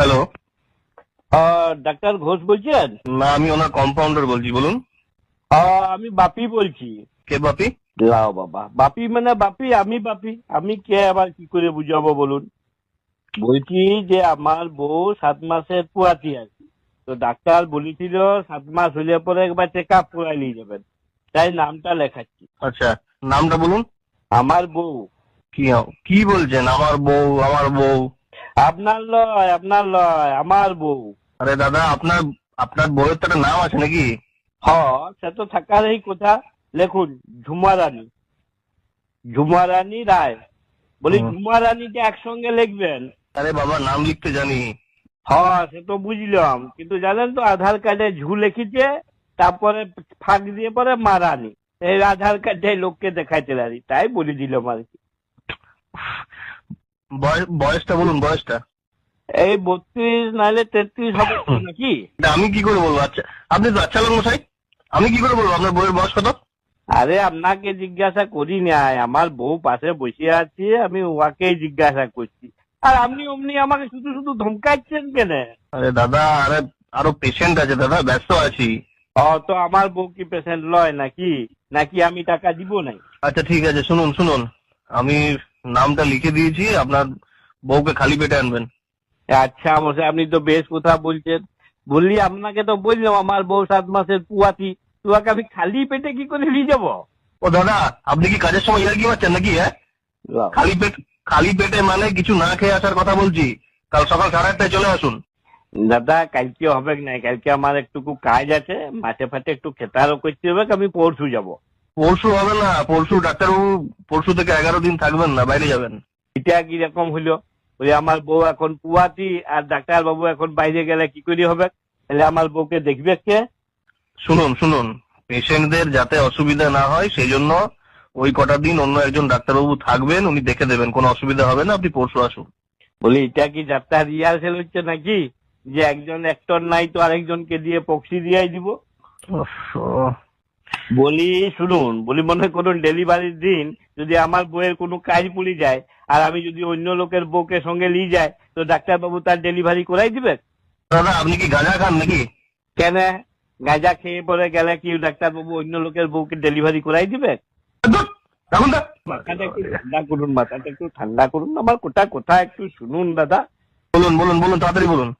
Hello doctor Ghosh বলছেন? না আমি ওনার কম্পাউন্ডার বলছি বলুন। আমি বাপি বলছি। কে বাপি? লাও বাবা। বাপি মানে বাপি আমি বাপি। আমি কে আবার কি করে বুঝাবো বলুন? বলছি যে আমার বউ সাত মাসের পুয়াতি আছে। তো ডাক্তার বলেছিল সাত মাস হলে পরে একবার চেক আপ করাই নিয়ে যাবেন। তাই নামটা লেখাচ্ছি। আচ্ছা নামটা বলুন। আমার বউ। কি কি বলছেন? আমার বউ আমার বউ। আপনার লয় আপনার লয় আমার বউ। আরে দাদা আপনার আপনার বউয়ের তো একটা নাম আছে নাকি? হ সে তো থাকারই কথা। লেখুন ঝুমা রানী। ঝুমা রানী রায়। বলি ঝুমা রানীটা একসঙ্গে লিখবেন? আরে বাবা নাম লিখতে জানি। হ্যাঁ সে তো বুঝলাম। কিন্তু জানেন তো আধার কার্ডে ঝু লিখিছে তারপরে ফাঁক দিয়ে পরে মারানি এই আধার কার্ডে লোককে দেখাইতে পারি তাই বলে দিলাম আর কি। বয়সটা বলুন বয়সটা। এই বত্রিশ নাহলে তেত্রিশ হবে নাকি? আমি কি করে বলব? আচ্ছা আপনি তো আচ্ছা মশাই? আমি কি করে বলব? আপনার বউয়ের বয়স কত? আরে আপনাকে জিজ্ঞাসা করি নাই। আমার বউ পাশে বসে আছে আমি ওয়াকেই জিজ্ঞাসা করছি। আর আপনি অমনি আমাকে শুধু শুধু ধমকাচ্ছেন কেন? আরে দাদা আরে আরও পেশেন্ট আছে দাদা ব্যস্ত আছি। ও তো আমার বউ কি পেশেন্ট লয় নাকি? নাকি আমি টাকা দিব নাই? আচ্ছা ঠিক আছে শুনুন শুনুন। আমি নামটা লিখে দিয়েছি আপনার বউকে খালি পেটে আনবেন। আচ্ছা মশাই আপনি তো বেশ কথা বলছেন। বললি আপনাকে তো বললাম আমার বউ সাত মাসের পুয়াতি। তোমাকে আমি খালি পেটে কি করে নিয়ে যাব? ও দাদা আপনি কি কাজের সময় ইয়ার্কি মারছেন নাকি হ্যাঁ? খালি পেট খালি পেটে মানে কিছু না খেয়ে আসার কথা বলছি। কাল সকাল সাড়ে আটটায় চলে আসুন। দাদা কালকে হবে না? কালকে আমার একটু কাজ আছে মাঠে ফাটে একটু খেতারও করতে হবে আমি পরশু যাব। পরশু হবে না পরশু ডাক্তারবাবু পরশু থেকে এগারো দিন থাকবেন না বাইরে যাবেন। এটা কীরকম হইল ওই আমার বউ এখন পুয়াতি আর ডাক্তারবাবু এখন বাইরে গেলে কি করে হবে? তাহলে আমার বউকে দেখবে কে? শুনুন শুনুন। পেশেন্টদের যাতে অসুবিধা না হয় সেই জন্য ওই কটা দিন অন্য একজন ডাক্তারবাবু থাকবেন উনি দেখে দেবেন। কোনো অসুবিধা হবে না আপনি পরশু আসুন। বলি এটা কি যাত্রা রিহার্সেল হচ্ছে নাকি? যে একজন অ্যাক্টর নাই তো আরেকজনকে দিয়ে পক্সি দিয়াই দিব? বলি শুনুন বলি মনে করুন ডেলিভারির দিন যদি আমার বউয়ের কোনো কাজ পড়ে যায় আর আমি যদি অন্য লোকের বউকে সঙ্গে নিয়ে যাই তো ডাক্তারবাবু তার ডেলিভারি করাই দিবে দাদা আপনি কি গাঁজা খান নাকি? কেন? গাঁজা খেয়ে পরে গেলে কি ডাক্তারবাবু অন্য লোকের বউকে ডেলিভারি করাই দিবে মাথাটা একটু ঠান্ডা করুন মাথাটা একটু ঠান্ডা করুন। আমার কোটা কথা একটু শুনুন দাদা। বলুন বলুন বলুন তাড়াতাড়ি বলুন।